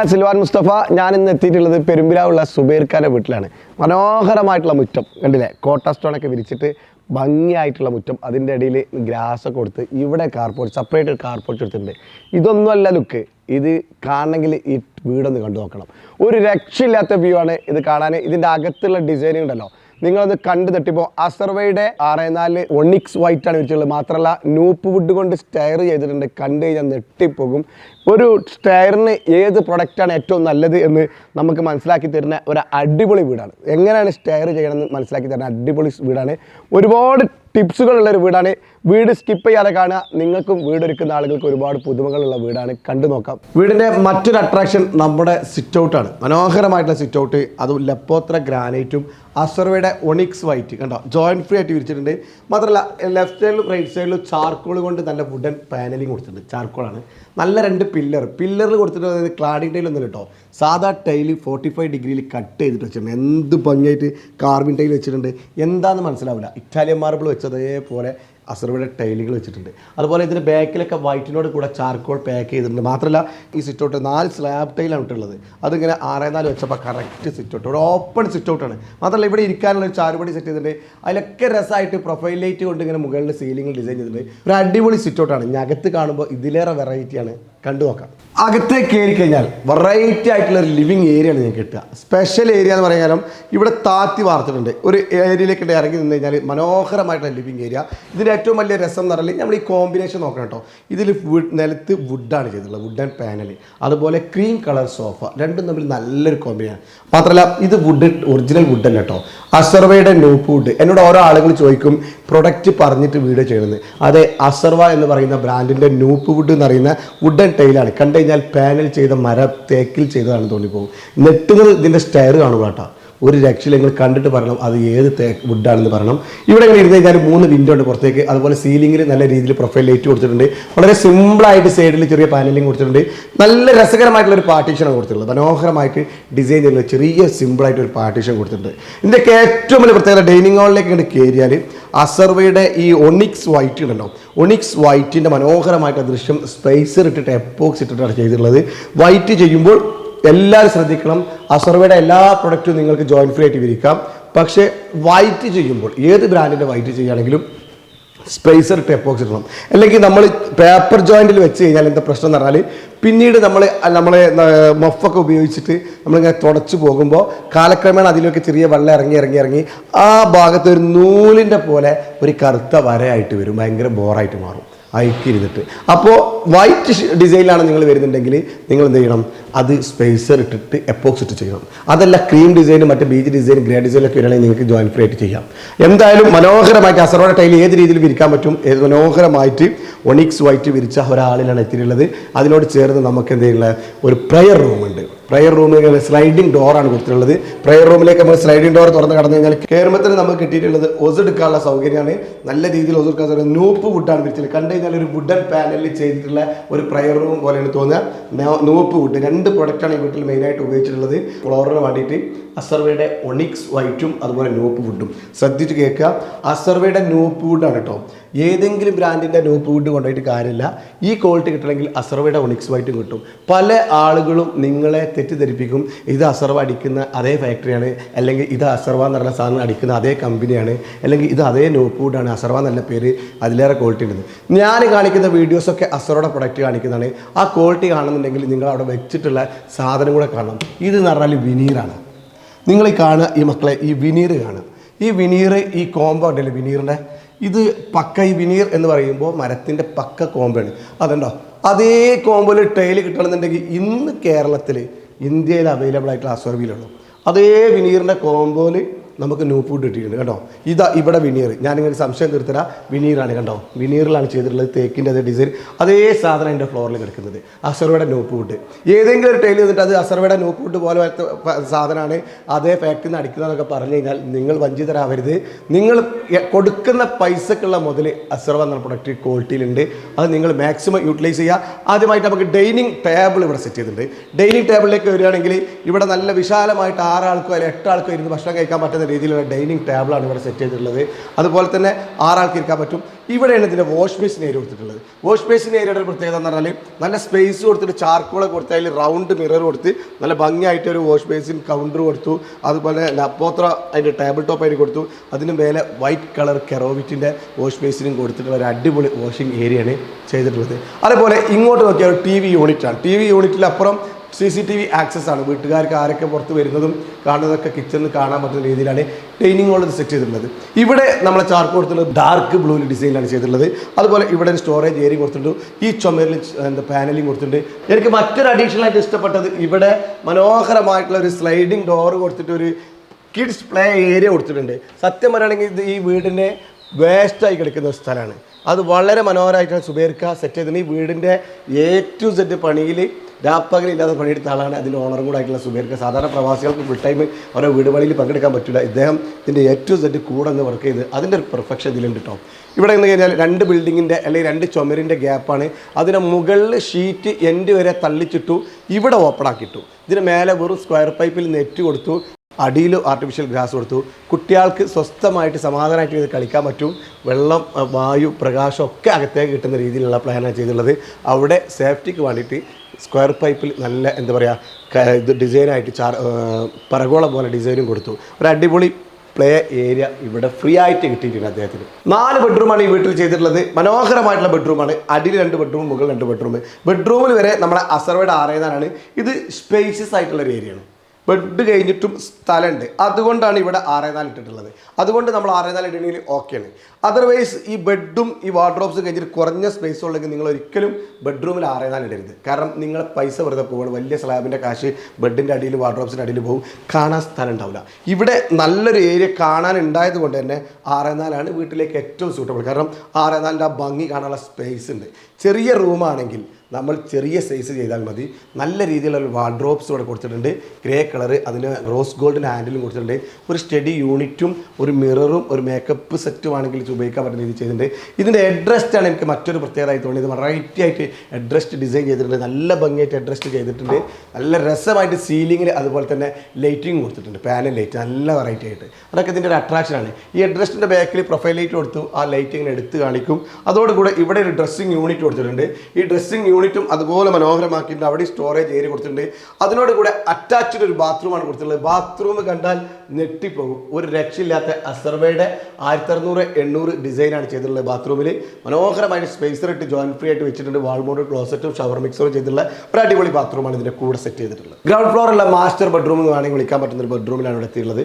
ഞാൻ സിൽവാൻ മുസ്തഫ ഞാൻ ഇന്ന് എത്തിയിട്ടുള്ളത് പെരുമ്പിലാവുള്ള സുബൈർ ഖാന്റെ വീട്ടിലാണ്. മനോഹരമായിട്ടുള്ള മുറ്റം കണ്ടില്ലേ? കോട്ട സ്റ്റോണൊക്കെ വിരിച്ചിട്ട് ഭംഗിയായിട്ടുള്ള മുറ്റം. അതിന്റെ ഇടയിൽ ഗ്രാസ് ഒക്കെ കൊടുത്ത് ഇവിടെ കാർപോർട്ട് സെപ്പറേറ്റ് ഒരു കാർപോർട്ട് എടുത്തിട്ടുണ്ട്. ഇതൊന്നുമല്ല ലുക്ക് ഇത് കാണണമെങ്കിൽ ഈ വീടൊന്ന് കണ്ടു നോക്കണം. ഒരു രക്ഷയില്ലാത്ത വ്യൂ ആണ് ഇത് കാണാൻ. ഇതിന്റെ അകത്തുള്ള ഡിസൈനിങ് ഉണ്ടല്ലോ. നിങ്ങളത് കണ്ടു തട്ടിപ്പോൾ അസർവയുടെ ആറ് നാല് ഒണിക്സ് വൈറ്റ് ആണ് വെച്ചിട്ടുള്ളത് മാത്രമല്ല നൂപ്പ് വുഡ് കൊണ്ട് സ്റ്റയർ ചെയ്തിട്ടുണ്ട്. കണ്ടു കഴിഞ്ഞാൽ നെട്ടിപ്പോകും ഒരു ടയറിന് ഏത് പ്രൊഡക്റ്റാണ് ഏറ്റവും നല്ലത് എന്ന് നമുക്ക് മനസ്സിലാക്കി തരുന്ന ഒരു അടിപൊളി വീടാണ്. എങ്ങനെയാണ് സ്റ്റയർ ചെയ്യണമെന്ന് മനസ്സിലാക്കി തരുന്ന അടിപൊളി വീടാണ്. ഒരുപാട് ടിപ്സുകളുള്ള ഒരു വീടാണ്. വീട് സ്കിപ്പ് ചെയ്യാതെ കാണുക. നിങ്ങൾക്കും വീടൊരുക്കുന്ന ആളുകൾക്ക് ഒരുപാട് പുതുമകളുള്ള വീടാണ്. കണ്ടു നോക്കാം. വീടിന്റെ മറ്റൊരു അട്രാക്ഷൻ നമ്മുടെ സിറ്റ് ഔട്ടാണ് മനോഹരമായിട്ടുള്ള സിറ്റ് ഔട്ട് അതും ലപ്പോത്ര ഗ്രാനൈറ്റും അസർവയുടെ ഒണിക്സ് വൈറ്റ് കണ്ടോ? ജോയിന്റ് ഫ്രീ ആയിട്ട് വിരിച്ചിട്ടുണ്ട്. മാത്രമല്ല ലെഫ്റ്റ് സൈഡിലും റൈറ്റ് സൈഡിലും ചാർക്കോൾ കൊണ്ട് നല്ല വുഡൻ പാനലിങ് കൊടുത്തിട്ടുണ്ട്. ചാർക്കോളാണ് നല്ല രണ്ട് പില്ലർ. പില്ലറിൽ കൊടുത്തിട്ട് ക്ലാഡിംഗ് ടൈൽ ഒന്നും കേട്ടോ സാധാ ടൈൽ ഫോർട്ടി ഫൈവ് ഡിഗ്രിയിൽ കട്ട് ചെയ്തിട്ട് വെച്ചിട്ടുണ്ട്. എന്ത് ഭംഗിയായിട്ട് കാർബിൻ ടൈൽ വെച്ചിട്ടുണ്ട്. എന്താണെന്ന് മനസ്സിലാവില്ല ഇറ്റാലിയൻ മാർബിൾ വെച്ചതേപോലെ അസർവയുടെ ടൈലുകൾ വെച്ചിട്ടുണ്ട്. അതുപോലെ ഇതിന്റെ ബാക്കിലൊക്കെ വൈറ്റിനോട് കൂടെ ചാർക്കോൾ പാക്ക് ചെയ്തിട്ടുണ്ട്. മാത്രമല്ല ഈ സിറ്റ് ഔട്ട് നാല് സ്ലാബ് ടൈലാണ് ഇട്ടുള്ളത്. അതിങ്ങനെ ആറേ നാല് വെച്ചപ്പോൾ കറക്റ്റ് സിറ്റൗട്ട് ഇവിടെ ഓപ്പൺ സിറ്റൗട്ടാണ് മാത്രമല്ല ഇവിടെ ഇരിക്കാനുള്ള ഒരു ചാരുപടി സെറ്റ് ചെയ്തിട്ടുണ്ട്. അതിലൊക്കെ രസമായിട്ട് പ്രൊഫൈൽ ലൈറ്റ് കൊണ്ട് ഇങ്ങനെ മുകളിൽ സീലിംഗ് ഡിസൈൻ ചെയ്തിട്ടുണ്ട്. ഒരു അടിപൊളി സിറ്റൗട്ടാണ് അകത്ത് കാണുമ്പോൾ ഇതിലേറെ വെറൈറ്റിയാണ് കണ്ടു നോക്കാം. അകത്തെ കയറി കഴിഞ്ഞാൽ വെറൈറ്റി ആയിട്ടുള്ള ഒരു ലിവിങ് ഏരിയ ആണ് നിങ്ങൾക്ക് കിട്ടുക. സ്പെഷ്യൽ ഏരിയ എന്ന് പറഞ്ഞാൽ ഇവിടെ താത്തി വാർത്തിട്ടുണ്ട്. ഒരു ഏരിയയിലേക്ക് ഇറങ്ങി നിന്ന് കഴിഞ്ഞാൽ മനോഹരമായിട്ടുള്ള ലിവിങ് ഏരിയ ഇതിന്റെ ഏറ്റവും വലിയ രസം എന്ന് പറഞ്ഞാൽ നമ്മൾ ഈ കോമ്പിനേഷൻ നോക്കണം കേട്ടോ. ഇതിൽ വുഡ് നിലത്ത് വുഡാണ് ചെയ്തിട്ടുള്ളത് വുഡ് ആൻഡ് പാനൽ അതുപോലെ ക്രീം കളർ സോഫ രണ്ടും തമ്മിൽ നല്ലൊരു കോമ്പിനേഷൻ മാത്രമല്ല ഇത് വുഡ് ഒറിജിനൽ വുഡ് തന്നെ കേട്ടോ. അസർവയുടെ നൂപ്പ് വുഡ് എന്നോട് ഓരോ ആളുകൾ ചോദിക്കും പ്രൊഡക്റ്റ് പറഞ്ഞിട്ട് വീഡിയോ ചെയ്യുന്നത് അതെ അസർവ എന്ന് പറയുന്ന ബ്രാൻഡിന്റെ നൂപ്പ് വുഡ് എന്ന് പറയുന്ന വുഡൻ ടൈലാണ് കണ്ടു കഴിഞ്ഞാൽ പാനൽ ചെയ്ത മര തേക്കിൽ ചെയ്തതാണെന്ന് തോന്നിപ്പോകും. നെട്ടുകൾ ഇതിന്റെ സ്റ്റയർ കാണുക കേട്ടോ. ഒരു രക്ഷയിൽ നിങ്ങൾ കണ്ടിട്ട് പറയണം അത് ഏത് വുഡാണെന്ന് പറയണം. ഇവിടെ ഇങ്ങനെ ഇരുന്ന് കഴിഞ്ഞാൽ മൂന്ന് വിൻഡോ ഉണ്ട് പുറത്തേക്ക്. അതുപോലെ സീലിംഗിൽ നല്ല രീതിയിൽ പ്രൊഫൈൽ ലൈറ്റ് കൊടുത്തിട്ടുണ്ട്. വളരെ സിമ്പിളായിട്ട് സൈഡിൽ ചെറിയ പാനലിംഗ് കൊടുത്തിട്ടുണ്ട്. നല്ല രസകരമായിട്ടുള്ള ഒരു പാർട്ടീഷനാണ് കൊടുത്തിട്ടുള്ളത്. മനോഹരമായിട്ട് ഡിസൈൻ ചെയ്യുന്ന ചെറിയ സിമ്പിളായിട്ട് ഒരു പാർട്ടീഷൻ കൊടുത്തിട്ടുണ്ട്. ഇതിന്റെയൊക്കെ ഏറ്റവും വലിയ പ്രത്യേകത ഡൈനിങ് ഹാളിലേക്ക് ഇങ്ങോട്ട് കയറിയാൽ അസർവയുടെ ഈ ഒണിക്സ് വൈറ്റ് ഉണ്ടല്ലോ. ഒണിക്സ് വൈറ്റിന്റെ മനോഹരമായിട്ടുള്ള ദൃശ്യം സ്പേസർ ഇട്ടിട്ട് എപ്പോക്സ് ഇട്ടിട്ടാണ് ചെയ്തിട്ടുള്ളത്. വൈറ്റ് ചെയ്യുമ്പോൾ എല്ലാവരും ശ്രദ്ധിക്കണം. അസർവയുടെ എല്ലാ പ്രൊഡക്റ്റും നിങ്ങൾക്ക് ജോയിൻ ഫ്രീ ആയിട്ട് വിരിക്കാം. പക്ഷേ വൈറ്റ് ചെയ്യുമ്പോൾ ഏത് ബ്രാൻഡിന്റെ വൈറ്റ് ചെയ്യുകയാണെങ്കിലും സ്പേസർ ടെപ്പോക്സ് ഇടണം. അല്ലെങ്കിൽ നമ്മൾ പേപ്പർ ജോയിന്റിൽ വെച്ച് കഴിഞ്ഞാൽ എന്താ പ്രശ്നം എന്ന് പറഞ്ഞാൽ പിന്നീട് നമ്മൾ നമ്മളെ മഫൊക്കെ ഉപയോഗിച്ചിട്ട് നമ്മളിങ്ങനെ തുടച്ച് പോകുമ്പോൾ കാലക്രമേണ അതിലൊക്കെ ചെറിയ വെള്ളം ഇറങ്ങി ഇറങ്ങി ഇറങ്ങി ആ ഭാഗത്ത് ഒരു നൂലിന്റെ പോലെ ഒരു കറുത്ത വരയായിട്ട് വരും. ഭയങ്കര ബോറായിട്ട് മാറും. അയക്കിരുന്നിട്ട് അപ്പോൾ വൈറ്റ് ഡിസൈനിലാണ് നിങ്ങൾ വരുന്നുണ്ടെങ്കിൽ നിങ്ങൾ എന്ത് ചെയ്യണം? അത് സ്പേസർ ഇട്ടിട്ട് എപ്പോക്സ് ഇട്ട് ചെയ്യണം. അതല്ല ക്രീം ഡിസൈനും മറ്റേ ബീജ് ഡിസൈനും ഗ്രേ ഡിസൈനൊക്കെ വരികയാണെങ്കിൽ നിങ്ങൾക്ക് ജോയിൻ ഫ്രീ ആയിട്ട് ചെയ്യാം. എന്തായാലും മനോഹരമായിട്ട് അസറോടെ ടൈൽ ഏത് രീതിയിൽ വിരിക്കാൻ പറ്റും? ഏത് മനോഹരമായിട്ട് ഒണിക്സ് വൈറ്റ് വിരിച്ച ഒരാളിലാണ് എത്തിയിട്ടുള്ളത്. അതിനോട് ചേർന്ന് നമുക്ക് എന്ത് ചെയ്യുന്നത് ഒരു പ്രയർ റൂമുണ്ട് പ്രയർ റൂമിൽ സ്ലൈഡിംഗ് ഡോറാണ് കൊടുത്തിട്ടുള്ളത്. പ്രയർ റൂമിലേക്ക് നമ്മൾ സ്ലൈഡിംഗ് ഡോർ തുറന്ന് കടന്നു കഴിഞ്ഞാൽ കയറുമ്പോൾ നമുക്ക് കിട്ടിയിട്ടുള്ളത് ഒസെടുക്കാനുള്ള സൗകര്യമാണ്. നല്ല രീതിയിൽ ഒസെടുക്കാൻ സൗകര്യം. നൂപ്പ് വുഡാണ് വിരിച്ചത്. കണ്ടു കഴിഞ്ഞാൽ ഒരു വുഡൻ പാനലിൽ ചെയ്തിട്ടുള്ള ഒരു പ്രയർ റൂം പോലെയാണ് തോന്നുക. നോപ്പ് വുഡ് രണ്ട് പ്രൊഡക്റ്റാണ് ഈ വീട്ടിൽ മെയിനായിട്ട് ഉപയോഗിച്ചിട്ടുള്ളത്. ഫ്ലോറിന് വേണ്ടിയിട്ട്. അസർവയുടെ ഒണിക്സ് വൈറ്റും അതുപോലെ നോപ്പ് വുഡും. ശ്രദ്ധിച്ച് കേൾക്കുക. അസർവയുടെ നോപ്പ് വുഡാണ് കേട്ടോ. ഏതെങ്കിലും ബ്രാൻഡിന്റെ നോപ്പ് വുഡ് കൊണ്ടുപോയിട്ട് കാര്യമില്ല. ഈ ക്വാളിറ്റി കിട്ടണമെങ്കിൽ അസർവയുടെ ഒണിക്സ് വൈറ്റും കിട്ടും. പല ആളുകളും നിങ്ങളെ തെറ്റിദ്ധരിപ്പിക്കും. ഇത് അസർവ അടിക്കുന്ന അതേ ഫാക്ടറിയാണ്. അല്ലെങ്കിൽ ഇത് അസർവ എന്ന് പറഞ്ഞ സാധനം അടിക്കുന്ന അതേ കമ്പനിയാണ്. അല്ലെങ്കിൽ ഇത് അതേ നൂപ്പ് വുഡാണ് അസർവ എന്നുള്ള പേര്. അതിലേറെ ക്വാളിറ്റി ഉണ്ട്. ഞാൻ കാണിക്കുന്ന വീഡിയോസൊക്കെ അസറോടെ പ്രൊഡക്റ്റ് കാണിക്കുന്നതാണ്. ആ ക്വാളിറ്റി കാണുന്നുണ്ടെങ്കിൽ നിങ്ങൾ അവിടെ വെച്ചിട്ടുള്ള സാധനം കൂടെ കാണണം. ഇത് എന്ന് പറഞ്ഞാൽ വിനീറാണ് നിങ്ങൾ ഈ കാണുക ഈ മക്കളെ ഈ വിനീർ കാണുക. ഈ വിനീർ ഈ കോമ്പോ ഉണ്ടല്ലോ വിനീറിന്റെ? ഇത് പക്ക ഈ വിനീർ എന്ന് പറയുമ്പോൾ മരത്തിന്റെ പക്ക കോമ്പാണ് അതുണ്ടോ? അതേ കോമ്പോയിൽ ടൈൽ കിട്ടണമെന്നുണ്ടെങ്കിൽ ഇന്ന് കേരളത്തിൽ ഇന്ത്യയിൽ അവൈലബിൾ ആയിട്ടുള്ള അസോർബിയിലുള്ളൂ അതേ വിനീറിന്റെ കോമ്പോയിൽ നമുക്ക് ന്യൂ ഫുഡ് കിട്ടിയിട്ടുണ്ട് കേട്ടോ ഇതാ ഇവിടെ വിനീർ ഞാൻ സംശയം തീർത്തരാ. വിനീറാണ് കണ്ടോ? വിനീറിലാണ് ചെയ്തിട്ടുള്ളത് തേക്കിന്റെ അതേ ഡിസൈൻ അതേ സാധനം എന്റെ ഫ്ലോറിൽ കിടക്കുന്നത്. അസർവയുടെ ന്യൂ ഫുഡ് ഏതെങ്കിലും ഒരു ടൈൽ ചെയ്തിട്ട് അത് അസർവയുടെ ന്യൂ ഫുഡ് പോലെ സാധനമാണ്. അതേ ഫാക്ടറിയിൽ നിന്ന് അടിക്കുന്നതെന്നൊക്കെ പറഞ്ഞു കഴിഞ്ഞാൽ നിങ്ങൾ വഞ്ചിതരാവരുത്. നിങ്ങൾ കൊടുക്കുന്ന പൈസക്കുള്ള മുതൽ അസർവ എന്ന പ്രൊഡക്റ്റ് ക്വാളിറ്റിയിലുണ്ട് അത് നിങ്ങൾ മാക്സിമം യൂട്ടിലൈസ് ചെയ്യുക. ആദ്യമായിട്ട് നമുക്ക് ഡൈനിങ് ടേബിൾ ഇവിടെ സെറ്റ് ചെയ്തിട്ടുണ്ട്. ഡൈനിങ് ടേബിളിലേക്ക് വരികയാണെങ്കിൽ ഇവിടെ നല്ല വിശാലമായിട്ട് ആറാൾക്കോ അല്ലെങ്കിൽ എട്ടാൾക്കോ ഇരുന്ന് ഭക്ഷണം കഴിക്കാൻ പറ്റുന്ന രീതിയിലുള്ള ഡൈനിങ് ടേബിളാണ് ഇവിടെ സെറ്റ് ചെയ്തിട്ടുള്ളത്. അതുപോലെ തന്നെ ആറാൾക്ക് ഇരിക്കാൻ പറ്റും. ഇവിടെയാണ് ഇതിന്റെ വാഷ് ബേസിൻ ഏരിയ കൊടുത്തിട്ടുള്ളത്. വാഷ് ബേസിൻ ഏരിയയുടെ പ്രത്യേകത എന്ന് പറഞ്ഞാൽ നല്ല സ്പേസ് കൊടുത്തിട്ട് ചാർക്കോളൊക്കെ കൊടുത്ത് അതിൽ റൗണ്ട് മിറർ കൊടുത്ത് നല്ല ഭംഗിയായിട്ട് ഒരു വാഷ് ബേസിൻ കൗണ്ടർ കൊടുത്തു. അതുപോലെ നപ്പോത്ര അതിന്റെ ടേബിൾ ടോപ്പ് അതിന് കൊടുത്തു. അതിന് മേലെ വൈറ്റ് കളർ കെറോവിറ്റിന്റെ വാഷ് ബേസിനും കൊടുത്തിട്ടുള്ള ഒരു അടിപൊളി വാഷിംഗ് ഏരിയയാണ് ചെയ്തിട്ടുള്ളത്. അതേപോലെ ഇങ്ങോട്ട് നോക്കിയാൽ ടി വി യൂണിറ്റാണ്. T V യൂണിറ്റിലപ്പുറം C C T V access ആണ്. വീട്ടുകാർക്ക് ആരൊക്കെ പുറത്ത് വരുന്നതും കാണുന്നതൊക്കെ കിച്ചണിൽ കാണാൻ പറ്റുന്ന രീതിയിലാണ് ഡൈനിങ് ഹോളിൽ സെറ്റ് ചെയ്തിട്ടുള്ളത്. ഇവിടെ നമ്മളെ ചാർക്ക് കൊടുത്തിട്ടുള്ളത് ഡാർക്ക് ബ്ലൂവിൽ ഡിസൈനാണ് ചെയ്തിട്ടുള്ളത്. അതുപോലെ ഇവിടെ സ്റ്റോറേജ് ഏരിയ കൊടുത്തിട്ടുണ്ട്. ഈ ചുമരിൽ എന്താ പാനലിങ് കൊടുത്തിട്ടുണ്ട്. എനിക്ക് മറ്റൊരു അഡീഷണൽ ആയിട്ട് ഇഷ്ടപ്പെട്ടത് ഇവിടെ മനോഹരമായിട്ടുള്ള ഒരു സ്ലൈഡിങ് ഡോർ കൊടുത്തിട്ട് ഒരു കിഡ്സ് പ്ലേ ഏരിയ കൊടുത്തിട്ടുണ്ട്. സത്യം പറയുകയാണെങ്കിൽ ഇത് ഈ വീടിന്റെ വേസ്റ്റായി കിടക്കുന്ന സ്ഥലമാണ്. അത് വളരെ മനോഹരമായിട്ടാണ് സുബേർക്ക സെറ്റ് ചെയ്തത്. ഈ വീടിന്റെ എ ടു സെറ്റ് പണിയിൽ രാപ്പകലില്ലാതെ പണിയെടുത്ത ആളാണ് അതിന്റെ ഓണറും കൂടെ ആയിട്ടുള്ള സുബേർക്ക. സാധാരണ പ്രവാസികൾക്ക് ഫുൾ ടൈം അവരെ വീട് പണിയിൽ പങ്കെടുക്കാൻ പറ്റില്ല. ഇദ്ദേഹം ഇതിന്റെ എ ടു സെറ്റ് കൂടെ ഒന്ന് വർക്ക് ചെയ്ത് അതിന്റെ ഒരു പെർഫെക്ഷൻ ഇതിലുണ്ട് കേട്ടോ ഇവിടെ എന്ന് കഴിഞ്ഞാൽ രണ്ട് ബിൽഡിങ്ങിന്റെ അല്ലെങ്കിൽ രണ്ട് ചുമരിന്റെ ഗ്യാപ്പാണ് അതിന്റെ മുകളിൽ ഷീറ്റ് എൻഡ് വരെ തള്ളിച്ചിട്ടു ഇവിടെ ഓപ്പൺ ആക്കിയിട്ടു. ഇതിന് മേലെ വെറും സ്ക്വയർ പൈപ്പിൽ നെറ്റ് കൊടുത്തു. അടിയിൽ ആർട്ടിഫിഷ്യൽ ഗ്രാസ് കൊടുത്തു. കുട്ടികൾക്ക് സ്വസ്ഥമായിട്ട് സമാധാനമായിട്ട് ഇത് കളിക്കാൻ പറ്റും. വെള്ളം വായു പ്രകാശം ഒക്കെ അകത്തേക്ക് കിട്ടുന്ന രീതിയിലുള്ള പ്ലാനാണ് ചെയ്തിട്ടുള്ളത്. അവിടെ സേഫ്റ്റിക്ക് വേണ്ടിയിട്ട് സ്ക്വയർ പൈപ്പിൽ നല്ല എന്താ പറയുക ഇത് ഡിസൈനായിട്ട് ചാർ പറകോള പോലെ ഡിസൈനും കൊടുത്തു. ഒരു അടിപൊളി പ്ലേ ഏരിയ ഇവിടെ ഫ്രീ ആയിട്ട് കിട്ടിയിട്ടുണ്ട് അദ്ദേഹത്തിന്. നാല് ബെഡ്റൂമാണ് ഈ വീട്ടിൽ ചെയ്തിട്ടുള്ളത്. മനോഹരമായിട്ടുള്ള ബെഡ്റൂമാണ് അടിയിൽ രണ്ട് ബെഡ്റൂം മുകളിൽ രണ്ട് ബെഡ്റൂം ബെഡ്റൂമിൽ വരെ നമ്മളെ അസർവേഡ് ആറേതാണ് ഇത് സ്പേഷ്യസ് ആയിട്ടുള്ള ഒരു ഏരിയയാണ് ബെഡ് കഴിഞ്ഞിട്ടും സ്ഥലമുണ്ട്. അതുകൊണ്ടാണ് ഇവിടെ ആറേ നാല് ഇട്ടിട്ടുള്ളത്. അതുകൊണ്ട് നമ്മൾ ആറേ നാല് ഇടണമെങ്കിൽ ഓക്കെയാണ് അതർവൈസ് ഈ ബെഡും ഈ വാർഡ്രോബ്സും കഴിഞ്ഞിട്ട് കുറഞ്ഞ സ്പേസ് ഉള്ളെങ്കിൽ നിങ്ങൾ ഒരിക്കലും ബെഡ്റൂമിൽ ആറേ നാല് ഇടരുത്. കാരണം നിങ്ങൾ പൈസ വെറുതെ പോവുകയാണ്. വലിയ സ്ലാബിന്റെ കാശ് ബെഡിന്റെ അടിയിൽ വാർഡ്രോബ്സിന്റെ അടിയിൽ പോകും. കാണാൻ സ്ഥലം ഉണ്ടാവില്ല. ഇവിടെ നല്ലൊരു ഏരിയ കാണാൻ ഉണ്ടായത് കൊണ്ട് തന്നെ ആറേ നാലാണ് വീട്ടിലേക്ക് ഏറ്റവും സൂട്ടബിൾ കാരണം ആറേ നാലിന്റെ ആ ഭംഗി കാണാനുള്ള സ്പേസ് ഉണ്ട്. ചെറിയ റൂമാണെങ്കിൽ നമ്മൾ ചെറിയ സൈസ് ചെയ്താൽ മതി. നല്ല രീതിയിലുള്ള വാർഡ്രോബ്സ് ഇവിടെ കൊടുത്തിട്ടുണ്ട്. ഗ്രേ കളർ അതിന് റോസ് ഗോൾഡിന് ഹാൻഡിലും കൊടുത്തിട്ടുണ്ട്. ഒരു സ്റ്റഡി യൂണിറ്റും ഒരു മിററും ഒരു മേക്കപ്പ് സെറ്റും ആണെങ്കിൽ ഉപയോഗിക്കാൻ പറ്റുന്ന രീതി ചെയ്തിട്ടുണ്ട്. ഇതിന്റെ ആണ് എനിക്ക് മറ്റൊരു പ്രത്യേകതയായി തോന്നിയത്. വെറൈറ്റി ആയിട്ട് എഡ്രസ്റ്റ് ഡിസൈൻ ചെയ്തിട്ടുണ്ട്. നല്ല ഭംഗിയായിട്ട് എഡ്രസ്റ്റ് ചെയ്തിട്ടുണ്ട്. നല്ല രസമായിട്ട് സീലിംഗിൽ അതുപോലെ തന്നെ ലൈറ്റിംഗ് കൊടുത്തിട്ടുണ്ട്. പാനൽ ലൈറ്റ് നല്ല വെറൈറ്റി ആയിട്ട്. അതൊക്കെ ഇതിന്റെ ഒരു അട്രാക്ഷനാണ് ഈ എഡ്രസ്റ്റിന്റെ ബാക്കിൽ പ്രൊഫൈൽ ലൈറ്റ് കൊടുത്തു. ആ ലൈറ്റ് ഇങ്ങനെ എടുത്ത് കാണിക്കും. അതോടുകൂടെ ഇവിടെ ഒരു ഡ്രസ്സിങ് യൂണിറ്റ് കൊടുത്തിട്ടുണ്ട്. ഈ ഡ്രസ്സിങ് യൂണിറ്റും അതുപോലെ മനോഹരമാക്കിയിട്ടുണ്ട്. അവിടെ സ്റ്റോറേജ് ഏരിയ കൊടുത്തിട്ടുണ്ട്. അതിനോട് കൂടെ അറ്റാച്ച്ഡ് ഒരു ബാത്റൂമാണ് കൊടുത്തിട്ടുള്ളത്. ബാത്റൂം കണ്ടാൽ ഞെട്ടിപ്പോകും. ഒരു രക്ഷയില്ലാത്ത അസർവയുടെ ആയിരത്തി അറുന്നൂറ് എണ്ണൂറ് ഡിസൈനാണ് ചെയ്തിട്ടുള്ളത് ബാത്റൂമിൽ മനോഹരമായിട്ട് സ്പേസർ ഇട്ട് ജോയിൻ ഫ്രീ ആയിട്ട് വെച്ചിട്ടുണ്ട്. വാൾമോഡ് ക്ലോസറ്റും ഷവർ മിക്സറും ചെയ്തിട്ടുള്ള ഒരു അടിപൊളി ബാത്റൂമാണ് ഇതിന്റെ കൂടെ സെറ്റ് ചെയ്തിട്ടുള്ളത്. ഗ്രൗണ്ട് ഫ്ലോറുള്ള മാസ്റ്റർ ബെഡ്റൂം എന്ന് വേണമെങ്കിൽ വിളിക്കാൻ പറ്റുന്ന ഒരു ബെഡ്റൂമിലാണ് ഇവിടെ എത്തിയിട്ടുള്ളത്.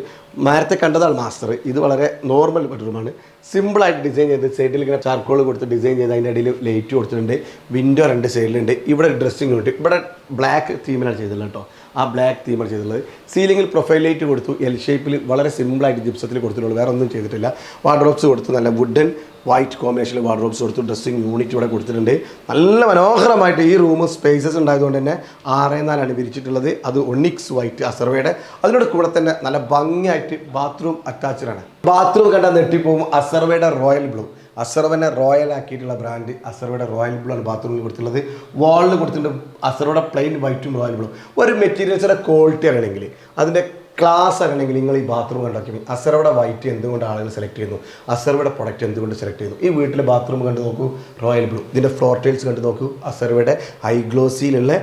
നേരത്തെ കണ്ടതാണ് മാസ്റ്റർ ഇത് വളരെ നോർമൽ ബെഡ്റൂമാണ് സിമ്പിളായിട്ട് ഡിസൈൻ ചെയ്ത് സൈഡിൽ ഇങ്ങനെ ചാർക്കോൾ കൊടുത്ത് ഡിസൈൻ ചെയ്ത് അതിന്റെ ഇടയിൽ ലൈറ്റ് കൊടുത്തിട്ടുണ്ട്. വിൻഡോ രണ്ട് സൈഡിലുണ്ട് ഇവിടെ ഡ്രസ്സിംഗ് ഉണ്ട്. ഇവിടെ ബ്ലാക്ക് തീമിലാണ് ചെയ്തിട്ടുള്ളത് കേട്ടോ. ആ ബ്ലാക്ക് തീമാണ് ചെയ്തിട്ടുള്ളത്. സീലിംഗിൽ പ്രൊഫൈൽ ലൈറ്റ് കൊടുത്തു. എൽ ഷേപ്പിൽ വളരെ സിമ്പിളായിട്ട് ജിപ്സത്തിൽ കൊടുത്തിട്ടുള്ളൂ. വേറെ ഒന്നും ചെയ്തിട്ടില്ല. വാർഡ്രോബ്സ് കൊടുത്തു. നല്ല വുഡൻ വൈറ്റ് കോമ്പിനേഷനിൽ വാർഡ്രോബ്സ് കൊടുത്തു. ഡ്രസ്സിംഗ് യൂണിറ്റ് ഇവിടെ കൊടുത്തിട്ടുണ്ട്. നല്ല മനോഹരമായിട്ട് ഈ റൂം സ്പേസസ് ഉണ്ടായതുകൊണ്ട് തന്നെ ആറേ നാലാണ് വിരിച്ചിട്ടുള്ളത്. അത് ഒണിക്സ് വൈറ്റ് അസർവയുടെ അതിനോട് കൂടെ തന്നെ നല്ല ഭംഗിയായിട്ട് ബാത്റൂം അറ്റാച്ച്ഡ് ആണ് ബാത്റൂം കണ്ടാൽ നെട്ടിപ്പോവും അസർവയുടെ റോയൽ ബ്ലൂ അസർവനെ റോയൽ ആക്കിയിട്ടുള്ള ബ്രാൻഡ് അസർവയുടെ റോയൽ ബ്ലൂ ആണ് ബാത്റൂമിൽ കൊടുത്തിട്ടുള്ളത്. വാളിൽ കൊടുത്തിട്ടുണ്ട് അസർവയുടെ പ്ലെയിൻ വൈറ്റും റോയൽ ബ്ലൂ. ഒരു മെറ്റീരിയൽസിന്റെ ക്വാളിറ്റി ആണെങ്കിൽ അതിന്റെ ക്ലാസ് ആണെങ്കിൽ നിങ്ങൾ ഈ ബാത്റൂം കണ്ടാക്കി. അസർവയുടെ വൈറ്റ് എന്തുകൊണ്ട് ആളുകൾ സെലക്ട് ചെയ്യുന്നു? അസർവയുടെ പ്രൊഡക്റ്റ് എന്തുകൊണ്ട് സെലക്ട് ചെയ്യുന്നു? ഈ വീട്ടിലെ ബാത്റൂം കണ്ട് നോക്കൂ റോയൽ ബ്ലൂ. ഇതിന്റെ ഫ്ലോർ ടൈൽസ് കണ്ട് നോക്കൂ അസർവയുടെ high ഗ്ലോസിയിലുള്ള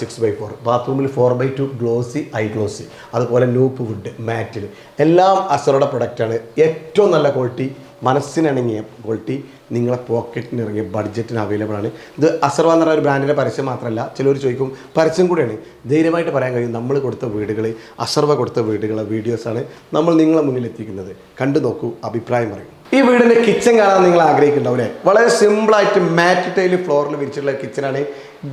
six by four bathroom four by two glossy I glossy. അതുപോലെ ലൂപ്പ് വുഡ് മാറ്റിൽ എല്ലാം അസറുടെ പ്രൊഡക്റ്റാണ് ഏറ്റവും നല്ല ക്വാളിറ്റി മനസ്സിനിണങ്ങിയ ക്വാളിറ്റി നിങ്ങളെ പോക്കറ്റിന് ഇറങ്ങിയ ബഡ്ജറ്റിന് അവൈലബിൾ ആണ്. ഇത് അസർവ എന്ന് പറഞ്ഞ ഒരു ബ്രാൻഡിന്റെ പരസ്യം മാത്രമല്ല ചിലർ ചോദിക്കും പരസ്യം കൂടെയാണ്. ധൈര്യമായിട്ട് പറയാൻ കഴിയും നമ്മൾ കൊടുത്ത വീടുകൾ അസർവ കൊടുത്ത വീടുകളെ വീഡിയോസാണ് നമ്മൾ നിങ്ങളെ മുന്നിൽ എത്തിക്കുന്നത്. കണ്ടു നോക്കൂ അഭിപ്രായം പറയും. ഈ വീടിന്റെ കിച്ചൺ കാണാൻ നിങ്ങൾ ആഗ്രഹിക്കുന്നുണ്ടാവില്ലേ വളരെ സിമ്പിളായിട്ട് മാറ്റ് ടൈൽ ഫ്ലോറിൽ വിരിച്ചിട്ടുള്ള കിച്ചണാണ്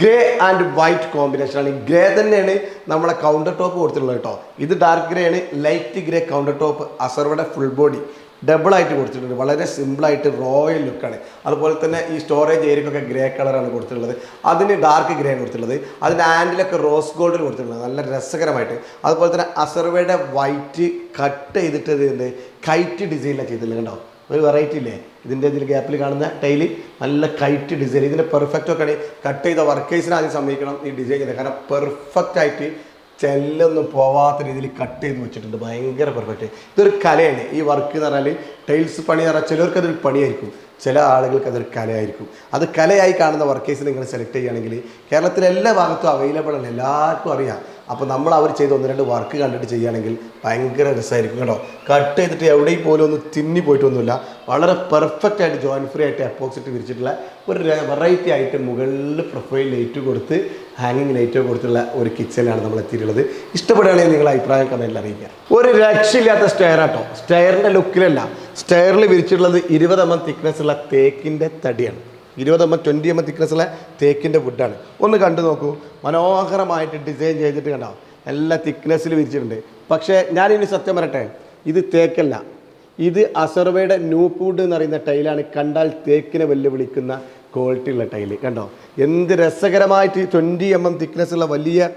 ഗ്രേ ആൻഡ് വൈറ്റ് കോമ്പിനേഷനാണ് ഗ്രേ തന്നെയാണ് നമ്മളെ കൗണ്ടർ ടോപ്പ് കൊടുത്തിട്ടുള്ളത് കേട്ടോ. ഇത് ഡാർക്ക് ഗ്രേ ആണ്. ലൈറ്റ് ഗ്രേ കൗണ്ടർ ടോപ്പ് അസർവയുടെ ഫുൾ ബോഡി ഡബിൾ ആയിട്ട് കൊടുത്തിട്ടുണ്ട്. വളരെ സിമ്പിളായിട്ട് റോയൽ ലുക്കാണ് അതുപോലെ തന്നെ ഈ സ്റ്റോറേജ് ഏരിയക്കൊക്കെ ഗ്രേ കളറാണ് കൊടുത്തിട്ടുള്ളത്. അതിന് ഡാർക്ക് ഗ്രേ ആണ് കൊടുത്തിട്ടുള്ളത്. അതിന്റെ ഹാൻഡിലൊക്കെ റോസ് ഗോൾഡിൽ കൊടുത്തിട്ടുള്ളത്. നല്ല രസകരമായിട്ട്. അതുപോലെ തന്നെ അസർവയുടെ വൈറ്റ് കട്ട് ചെയ്തിട്ട് ഇതിന്റെ കൈറ്റ് ഡിസൈനിലാണ് ചെയ്തിട്ടുള്ളത് കണ്ടോ? ഒരു വെറൈറ്റി ഇല്ലേ? ഇതിന്റെ ഇതിൽ ഗ്യാപ്പിൽ കാണുന്ന ടൈൽ നല്ല കൈറ്റ് ഡിസൈൻ ഇതിന്റെ പെർഫെക്റ്റ് ഒക്കെ കട്ട് ചെയ്ത വർക്കേഴ്സിന് ആദ്യം സമ്മതിക്കണം ഈ ഡിസൈൻ ചെയ്തത് കാരണം പെർഫെക്റ്റ് ആയിട്ട് ചെല്ലൊന്നും പോവാത്ത രീതിയിൽ കട്ട് ചെയ്ത് വെച്ചിട്ടുണ്ട്. ഭയങ്കര പെർഫെക്റ്റ് ഇതൊരു കലയാണ്. ഈ വർക്ക് എന്ന് പറഞ്ഞാൽ ടൈൽസ് പണി എന്ന് പറഞ്ഞാൽ ചിലർക്ക് അതൊരു പണിയായിരിക്കും. ചില ആളുകൾക്ക് അതൊരു കലയായിരിക്കും. അത് കലയായി കാണുന്ന വർക്കേഴ്സ് നിങ്ങൾ സെലക്ട് ചെയ്യുകയാണെങ്കിൽ കേരളത്തിലെ എല്ലാ ഭാഗത്തും അവൈലബിൾ ആണ്. എല്ലാവർക്കും അറിയാം. അപ്പോൾ നമ്മൾ അവർ ചെയ്ത ഒന്ന് രണ്ട് വർക്ക് കണ്ടിട്ട് ചെയ്യുകയാണെങ്കിൽ ഭയങ്കര രസമായിരിക്കും കേട്ടോ. കട്ട് ചെയ്തിട്ട് എവിടെയും പോലും ഒന്ന് തിന്നി പോയിട്ടൊന്നുമില്ല. വളരെ പെർഫെക്റ്റ് ആയിട്ട് ജോയിൻ ഫ്രീ ആയിട്ട് അപ്പോക്സിറ്റ് വിരിച്ചിട്ടുള്ള ഒരു വെറൈറ്റി ആയിട്ട് മുകളിൽ പ്രൊഫൈൽ ലൈറ്റ് കൊടുത്ത് ഹാങ്ങിങ് ലൈറ്റ് കൊടുത്തുള്ള ഒരു കിച്ചണിലാണ് നമ്മൾ എത്തിയിട്ടുള്ളത്. ഇഷ്ടപ്പെടുകയാണെങ്കിൽ നിങ്ങൾ അഭിപ്രായം കമന്റിൽ അറിയിക്കുക. ഒരു രക്ഷയില്ലാത്ത സ്റ്റെയർ ആട്ടോ സ്റ്റെയറിന്റെ ലുക്കിലല്ല സ്റ്റെയറിൽ വിരിച്ചിട്ടുള്ളത് ഇരുപത് എം എം തിക്നെസ് ഉള്ള തേക്കിന്റെ തടിയാണ്. ഇരുപത് M M twenty M M thickness ഉള്ള തേക്കിന്റെ വുഡാണ് ഒന്ന് കണ്ടു നോക്കൂ. മനോഹരമായിട്ട് ഡിസൈൻ ചെയ്തിട്ട് കണ്ടോ? എല്ലാ തിക്നെസ്സിൽ വിരിച്ചിട്ടുണ്ട്. പക്ഷേ ഞാനിനി സത്യം പറയട്ടെ. ഇത് തേക്കല്ല. ഇത് അസർവയുടെ ന്യൂപ്പൂഡ് എന്ന് പറയുന്ന ടൈലാണ് കണ്ടാൽ തേക്കിനെ വെല്ലുവിളിക്കുന്ന ക്വാളിറ്റി ഉള്ള ടൈൽ. കണ്ടോ? എന്ത് രസകരമായിട്ട് ട്വന്റി എം എം തിക്നെസ് ഉള്ള വലിയ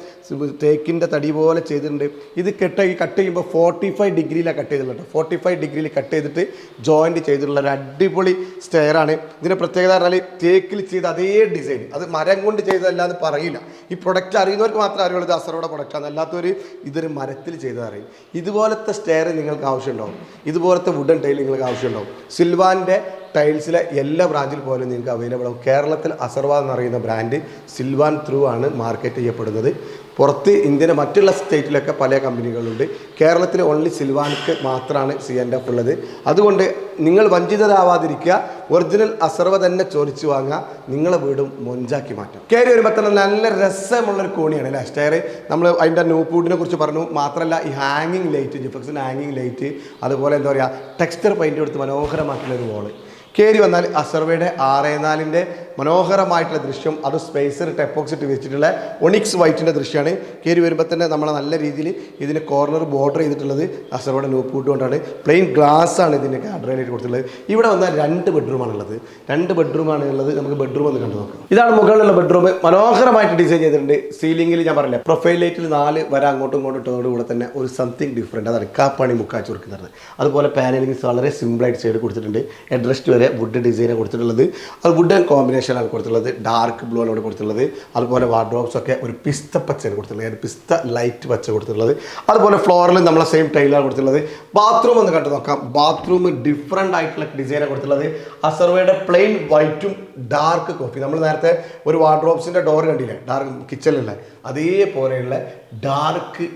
തേക്കിന്റെ തടി പോലെ ചെയ്തിട്ടുണ്ട്. ഇത് കെട്ട് കട്ട് ചെയ്യുമ്പോൾ ഫോർട്ടി ഫൈവ് ഡിഗ്രിയിലാണ് കട്ട് ചെയ്തിട്ടുണ്ട് ഫോർട്ടി ഫൈവ് ഡിഗ്രിയിൽ കട്ട് ചെയ്തിട്ട് ജോയിന്റ് ചെയ്തിട്ടുള്ള ഒരു അടിപൊളി സ്റ്റെയറാണ് ഇതിന്റെ പ്രത്യേകത പറഞ്ഞാൽ തേക്കിൽ ചെയ്ത അതേ ഡിസൈൻ അത് മരം കൊണ്ട് ചെയ്തതല്ല എന്ന് പറയില്ല. ഈ പ്രൊഡക്റ്റ് അറിയുന്നവർക്ക് മാത്രമേ അറിയുള്ളൂ ഇത് അസറോടെ പ്രൊഡക്റ്റാണ് അല്ലാത്തവർ ഇതൊരു മരത്തിൽ ചെയ്തതറിയും ഇതുപോലത്തെ സ്റ്റെയർ നിങ്ങൾക്ക് ആവശ്യമുണ്ടാവും. ഇതുപോലത്തെ വുഡൻ ടൈൽ നിങ്ങൾക്ക് ആവശ്യമുണ്ടാവും. സിൽവാന്റെ ടൈൽസിലെ എല്ലാ ബ്രാഞ്ചിൽ പോലും നിങ്ങൾക്ക് അവൈലബിൾ ആവും. കേരളത്തിൽ അസർവ എന്നറിയുന്ന ബ്രാൻഡ് സിൽവാൻ ത്രൂ ആണ് മാർക്കറ്റ് ചെയ്യപ്പെടുന്നത്. പുറത്ത് ഇന്ത്യയിലെ മറ്റുള്ള സ്റ്റേറ്റിലൊക്കെ പല കമ്പനികളുണ്ട്. കേരളത്തിൽ ഓൺലി സിൽവാൻക്ക് മാത്രമാണ് സി എൻ എഫ് ഉള്ളത്. അതുകൊണ്ട് നിങ്ങൾ വഞ്ചിതരാവാതിരിക്കുക. ഒറിജിനൽ അസർവ തന്നെ ചോദിച്ചു വാങ്ങുക. നിങ്ങളെ വീടും മൊഞ്ചാക്കി മാറ്റാം. കയറി വരുമ്പോൾ തന്നെ നല്ല രസമുള്ളൊരു കോണിയാണ് അല്ലേ സ്റ്റെയർ നമ്മൾ അതിന്റെ ന്യൂപ്പൂഡിനെ കുറിച്ച് പറഞ്ഞു. മാത്രമല്ല ഈ ഹാങ്ങിങ് ലൈറ്റ് ജിഫക്സിന്റെ ഹാങ്ങിങ് ലൈറ്റ് അതുപോലെ എന്താ പറയുക ടെക്സ്ചർ പെയിന്റ് കൊടുത്ത് മനോഹരമാക്കിയുള്ള ഒരു വോൾ കയറി വന്നാൽ അസർവയുടെ ആറ് നാലിന്റെ മനോഹരമായിട്ടുള്ള ദൃശ്യം അത് സ്പേസർ ടെപ്പോക്സിറ്റ് വെച്ചിട്ടുള്ള ഒണിക്സ് വൈറ്റിന്റെ ദൃശ്യമാണ് കയറി വരുമ്പോൾ തന്നെ നമ്മൾ നല്ല രീതിയിൽ ഇതിന് കോർണർ ബോർഡർ ചെയ്തിട്ടുള്ളത് അസർവയുടെ നൂപ്പൂട്ട് കൊണ്ടാണ്. പ്ലെയിൻ ഗ്ലാസ് ആണ് ഇതിന്റെ ഗാഡ്രയിലായിട്ട് കൊടുത്തിട്ടുള്ളത്. ഇവിടെ വന്നാൽ രണ്ട് ബെഡ്റൂമാണ് ഉള്ളത്. രണ്ട് ബെഡ്റൂമാണ് ഉള്ളത്. നമുക്ക് ബെഡ്റൂം ഒന്ന് കണ്ടു നോക്കാം. ഇതാണ് മുകളിലുള്ള ബെഡ്റൂം. മനോഹരമായിട്ട് ഡിസൈൻ ചെയ്തിട്ടുണ്ട്. സീലിംഗിൽ ഞാൻ പറഞ്ഞില്ല പ്രൊഫൈൽ ലൈറ്റിൽ നാല് വര അങ്ങോട്ടും ഇങ്ങോട്ടും ഇട്ടതോടുകൂടെ തന്നെ ഒരു സംതിങ് ഡിഫറെന്റ് അതാണ് കാപ്പാണി മുക്കാച്ച് കൊടുക്കുന്നത് അതുപോലെ പാനലിങ്സ് വളരെ സിമ്പിളായിട്ട് സൈഡ് കൊടുത്തിട്ടുണ്ട്. ഹെഡ്രസ്റ്റ് വരെ വുഡ് ഡിസൈനാണ് കൊടുത്തിട്ടുള്ളത്. അത് വുഡ് ആൻഡ് കോമ്പിനേഷനാണ് കൊടുത്തിട്ടുള്ളത്. ഡാർക്ക് ബ്ലൂ ആണ് കൊടുത്തിട്ടുള്ളത്. അതുപോലെ വാർഡ്രോബ്സ് ഒക്കെ ഒരു പിസ്ത പച്ചയാണ് കൊടുത്തിട്ടുള്ളത്. പിസ്ത ലൈറ്റ് പച്ച കൊടുത്തിട്ടുള്ളത്. അതുപോലെ ഫ്ലോറിൽ നമ്മളെ സെയിം ടൈലാണ് കൊടുത്തിട്ടുള്ളത്. ബാത്റൂം ഒന്ന് കണ്ടു നോക്കാം. ബാത്റൂം ഡിഫറെന്റ് ആയിട്ടുള്ള ഡിസൈനാണ് കൊടുത്തിട്ടുള്ളത്. അസർവയുടെ പ്ലെയിൻ വൈറ്റും ഡാർക്ക് കോഫി നമ്മൾ നേരത്തെ ഒരു വാർഡ്രോബ്സിന്റെ ഡോർ കണ്ടില്ലേ? ഡാർക്ക് കിച്ചണിലുള്ള അതേപോലെയുള്ള ഡാർക്ക്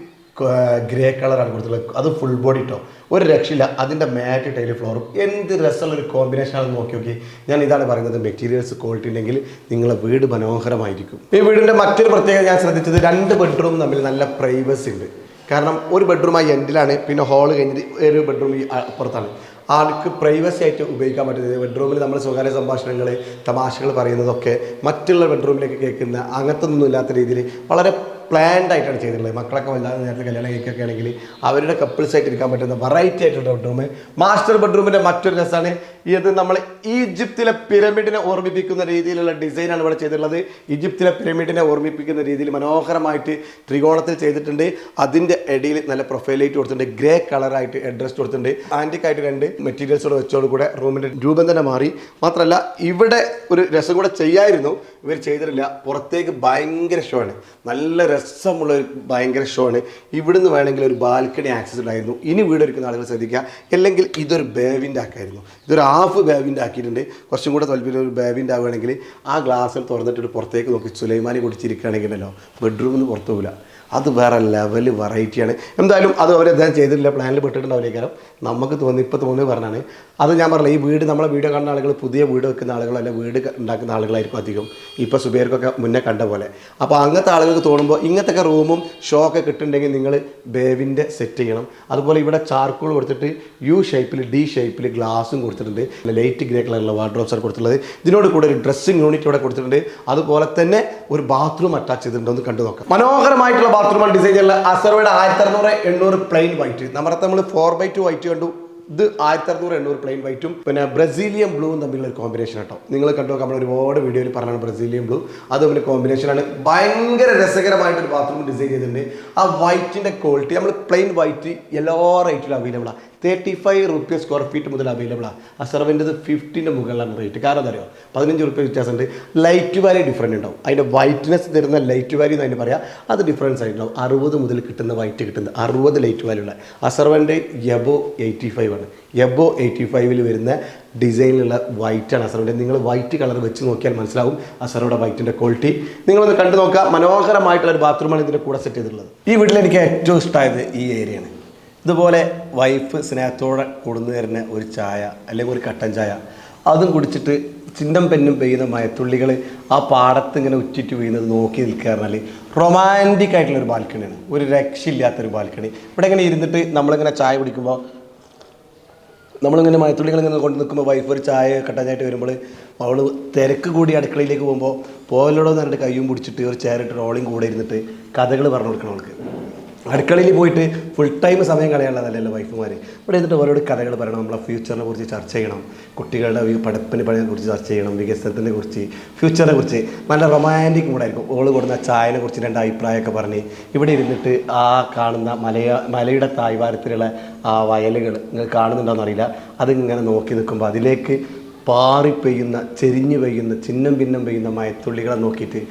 ഗ്രേ കളറാണ് കൊടുത്തിട്ടുള്ളത്. അത് ഫുൾ ബോഡി ഇട്ടോ ഒരു രക്ഷയില്ല. അതിന്റെ മാറ്റ് ടൈൽ ഫ്ലോറും എന്ത് രസമുള്ള ഒരു കോമ്പിനേഷൻ ആണെന്ന് നോക്കി നോക്കി ഞാൻ ഇതാണ് പറയുന്നത്. മെറ്റീരിയൽസ് ക്വാളിറ്റി ഉണ്ടെങ്കിൽ നിങ്ങളെ വീട് മനോഹരമായിരിക്കും. ഈ വീടിന്റെ മറ്റൊരു പ്രത്യേകത ഞാൻ ശ്രദ്ധിച്ചത് രണ്ട് ബെഡ്റൂം തമ്മിൽ നല്ല പ്രൈവസി ഉണ്ട്. കാരണം ഒരു ബെഡ്റൂം ആ എൻഡിലാണ് പിന്നെ ഹാൾ കഴിഞ്ഞിട്ട് ഒരു ബെഡ്റൂം ഈ അപ്പുറത്താണ്. ആൾക്ക് പ്രൈവസി ആയിട്ട് ഉപയോഗിക്കാൻ പറ്റുന്നത് ബെഡ്റൂമിൽ നമ്മൾ സ്വകാര്യ സംഭാഷണങ്ങൾ തമാശകൾ പറയുന്നതൊക്കെ മറ്റുള്ള ബെഡ്റൂമിലേക്ക് കേൾക്കുന്ന അങ്ങനത്തെ ഒന്നും ഇല്ലാത്ത രീതിയിൽ വളരെ പ്ലാൻഡ് ആയിട്ടാണ് ചെയ്തിട്ടുള്ളത്. മക്കളൊക്കെ വല്ലാതെ നേരത്തെ കല്യാണം കഴിക്കൊക്കെ ആണെങ്കിൽ അവരുടെ കപ്പിൾസ് ആയിട്ട് ഇരിക്കാൻ പറ്റുന്ന വെറൈറ്റി ആയിട്ടുള്ള ബെഡ്റൂം മാസ്റ്റർ ബെഡ്റൂമിന്റെ മറ്റൊരു രസമാണ് ഇത് നമ്മൾ ഈജിപ്തിലെ പിരമിഡിനെ ഓർമ്മിപ്പിക്കുന്ന രീതിയിലുള്ള ഡിസൈനാണ് ഇവിടെ ചെയ്തിട്ടുള്ളത്. ഈജിപ്തിലെ പിരമിഡിനെ ഓർമ്മിപ്പിക്കുന്ന രീതിയിൽ മനോഹരമായിട്ട് ത്രികോണത്തിൽ ചെയ്തിട്ടുണ്ട്. അതിന്റെ ഇടയിൽ നല്ല പ്രൊഫൈലൈറ്റ് കൊടുത്തിട്ടുണ്ട്. ഗ്രേ കളറായിട്ട് അഡ്രസ് കൊടുത്തിട്ടുണ്ട്. ആന്റിക്കായിട്ട് രണ്ട് മെറ്റീരിയൽസോട് വെച്ചോട് കൂടെ റൂമിന്റെ രൂപം തന്നെ മാറി. മാത്രമല്ല ഇവിടെ ഒരു രസം കൂടെ ചെയ്യായിരുന്നു. ഇവർ ചെയ്തിട്ടില്ല. പുറത്തേക്ക് ഭയങ്കര ഷോ ആണ്. നല്ല രസമുള്ള ഒരു ഭയങ്കര ഷോ ആണ്. ഇവിടുന്ന് വേണമെങ്കിൽ ഒരു ബാൽക്കണി ആക്സസ് ഉണ്ടായിരുന്നു. ഇനി വീട് ഒരുക്കുന്ന ആളുകൾ ശ്രദ്ധിക്കുക. അല്ലെങ്കിൽ ഇതൊരു ബേവിന്റെ ആക്കായിരുന്നു. ഇതൊരു ഹാഫ് ബാബിന്റെ ആക്കിയിട്ടുണ്ട്. കുറച്ചും കൂടെ താല്പര്യം ഒരു ബാബിന്റെ ആവുകയാണെങ്കിൽ ആ ഗ്ലാസ്സിൽ തുറന്നിട്ട് പുറത്തേക്ക് നോക്കി. സുലൈമാനി കുടിച്ചിരിക്കുകയാണെങ്കിലല്ലോ ബെഡ്റൂമിൽ നിന്ന് പുറത്തു പോകില്ല അത് വേറെ ലെവൽ വെറൈറ്റിയാണ് എന്തായാലും അത് അവർ അദ്ദേഹം ചെയ്തിട്ടില്ല പ്ലാനിൽ പെട്ടിട്ടുണ്ടാവില്ലേക്കാരം. നമുക്ക് തോന്നി ഇപ്പോൾ തോന്നി പറഞ്ഞാണ്. അത് ഞാൻ പറഞ്ഞില്ല ഈ വീട് നമ്മളെ വീട് കാണുന്ന ആളുകൾ പുതിയ വീട് വെക്കുന്ന ആളുകൾ വീട് ഉണ്ടാക്കുന്ന ആളുകളായിരിക്കും അധികം. ഇപ്പോൾ സുബേർക്കൊക്കെ മുന്നേ കണ്ട പോലെ. അപ്പോൾ അങ്ങനത്തെ ആളുകൾക്ക് തോന്നുമ്പോൾ ഇങ്ങനത്തെ റൂമും ഷോ ഒക്കെ കിട്ടുന്നുണ്ടെങ്കിൽ നിങ്ങൾ ബേവിന്റെ സെറ്റ് ചെയ്യണം. അതുപോലെ ഇവിടെ ചാർക്കോൾ കൊടുത്തിട്ട് യു ഷേപ്പിൽ ഡി ഷേപ്പിൽ ഗ്ലാസും കൊടുത്തിട്ടുണ്ട്. ലൈറ്റ് ഗ്രേ കളറുള്ള വാർഡ്രോബ്സ് ആണ് കൊടുത്തിട്ടുള്ളത്. ഇതിനോട് കൂടെ ഒരു ഡ്രസ്സിങ് യൂണിറ്റ് ഇവിടെ കൊടുത്തിട്ടുണ്ട്. അതുപോലെ തന്നെ ഒരു ബാത്റൂം അറ്റാച്ച് ചെയ്തിട്ടുണ്ട് ഒന്ന് കണ്ടു നോക്കാം. മനോഹരമായിട്ടുള്ള ബാത്റൂമാണ് ഡിസൈൻ ചെയ്യുന്നത് അസർവയുടെ ആയിരത്തി അറുന്നൂറ് എണ്ണൂറ് പ്ലെയിൻ വൈറ്റ് നമ്മുടെ നമ്മൾ ഫോർ ബൈ ടു വൈറ്റ് കണ്ടു. ഇത് ആയിരത്തി അറുന്നൂറ് എണ്ണൂറ് പ്ലെയിൻ വൈറ്റും പിന്നെ ബ്രസീലിയൻ ബ്ലൂവും തമ്മിലുള്ള ഒരു കോമ്പിനേഷൻ കേട്ടോ നിങ്ങൾ കണ്ടു നമ്മൾ ഒരുപാട് വീഡിയോയിൽ പറഞ്ഞാണ് ബ്രസീലിയൻ ബ്ലൂ അത് തമ്മിൽ കോമ്പിനേഷനാണ് ഭയങ്കര രസകരമായിട്ടൊരു ബാത്റൂം ഡിസൈൻ ചെയ്തിട്ടുണ്ട്. ആ വൈറ്റിന്റെ ക്വാളിറ്റി നമ്മൾ പ്ലെയിൻ വൈറ്റ് എല്ലാ റേറ്റിലും അവൈലബിൾ ആണ് തേർട്ടി ഫൈവ് റുപ്യ സ്ക്വയർ ഫീറ്റ് മുതൽ അവൈലബിൾ ആണ് സെർവന്റെ ഫിഫ്റ്റിന്റെ മുകളിലാണ് റേറ്റ് കാരണം എന്താ അറിയോ? പതിനഞ്ച് റുപ്യ വ്യത്യാസമുണ്ട്. ലൈറ്റ് വാലി ഡിഫറന്റ് ഉണ്ടാവും. അതിന്റെ വൈറ്റ്നെസ് തരുന്ന ലൈറ്റ് വാലി എന്ന് അതിന് പറയാം. അത് ഡിഫറൻസ് ആയിട്ടുണ്ടാവും അറുപത് മുതൽ കിട്ടുന്ന വൈറ്റ് കിട്ടുന്നത് അറുപത് ലൈറ്റ് വാല്യൂ ഉള്ള. അസർവന്റെ എബോ എയ്റ്റി ഫൈവ് ആണ്. എബോ എയ്റ്റി ഫൈവിൽ വരുന്ന ഡിസൈനിലുള്ള വൈറ്റാണ് അസറോടെ നിങ്ങൾ വൈറ്റ് കളർ വെച്ച് നോക്കിയാൽ മനസ്സിലാവും അസറോടെ വൈറ്റിന്റെ ക്വാളിറ്റി നിങ്ങളൊന്ന് കണ്ടു നോക്കുക. മനോഹരമായിട്ടുള്ള ഒരു ബാത്റൂമാണ് ഇതിന്റെ കൂടെ സെറ്റ് ചെയ്തിട്ടുള്ളത്. ഈ വീട്ടിൽ എനിക്ക് ഏറ്റവും ഇഷ്ടമായത് ഈ ഏരിയയാണ് ഇതുപോലെ വൈഫ് സ്നേഹത്തോടെ കൊടുന്നു തരുന്ന ഒരു ചായ അല്ലെങ്കിൽ ഒരു കട്ടൻ ചായ അതും കുടിച്ചിട്ട് ചിന്തം പെന്നും പെയ്യുന്ന മയത്തുള്ളികൾ ആ പാടത്ത് ഇങ്ങനെ ഉച്ചിട്ട് വീഴുന്നത് നോക്കി നിൽക്കാറുണ്ടെങ്കിൽ റൊമാന്റിക് ആയിട്ടുള്ള ഒരു ബാൽക്കണിയാണ് ഒരു രക്ഷയില്ലാത്തൊരു ബാൽക്കണി ഇവിടെ ഇങ്ങനെ ഇരുന്നിട്ട് നമ്മളിങ്ങനെ ചായ കുടിക്കുമ്പോൾ നമ്മളിങ്ങനെ മയത്തുള്ളികൾ ഇങ്ങനെ കൊണ്ട് നിൽക്കുമ്പോൾ വൈഫ് ഒരു ചായ കട്ടാനായിട്ട് വരുമ്പോൾ അവൾ തിരക്ക് കൂടി അടുക്കളയിലേക്ക് പോകുമ്പോൾ പോലോടോ എന്ന് കയ്യും പിടിച്ചിട്ട് ഒരു ചേരിട്ട് റോളിങ് കൂടെ ഇരുന്നിട്ട് കഥകൾ പറഞ്ഞു കൊടുക്കണം അവൾക്ക്. അടുക്കളയിൽ പോയിട്ട് ഫുൾ ടൈം സമയം കളയാനുള്ളതല്ലല്ലോ വൈഫുമാർ ഇവിടെ ഇരുന്നിട്ട് ഓരോട് കഥകൾ പറയണം നമ്മളെ ഫ്യൂച്ചറിനെ കുറിച്ച് ചർച്ച ചെയ്യണം കുട്ടികളുടെ പഠിപ്പിനെ പണിയെ കുറിച്ച് ചർച്ച ചെയ്യണം വികസനത്തിനെ കുറിച്ച് ഫ്യൂച്ചറിനെ കുറിച്ച്. നല്ല റൊമാന്റിക് മൂഡായിരിക്കും ഓൾ കൊടുക്കുന്ന ചായനെ കുറിച്ച് രണ്ട് അഭിപ്രായമൊക്കെ പറഞ്ഞ് ഇവിടെ ഇരുന്നിട്ട് ആ കാണുന്ന മലയ മലയുടെ തായ്വാരത്തിലുള്ള ആ വയലുകൾ നിങ്ങൾ കാണുന്നുണ്ടോയെന്ന് അറിയില്ല. അതിങ്ങനെ നോക്കി നിൽക്കുമ്പോൾ അതിലേക്ക് പാറി പെയ്യുന്ന ചെരിഞ്ഞു പെയ്യുന്ന ചിഹ്നം ഭിന്നം പെയ്യുന്ന മയത്തുള്ളികളെ നോക്കിയിട്ട്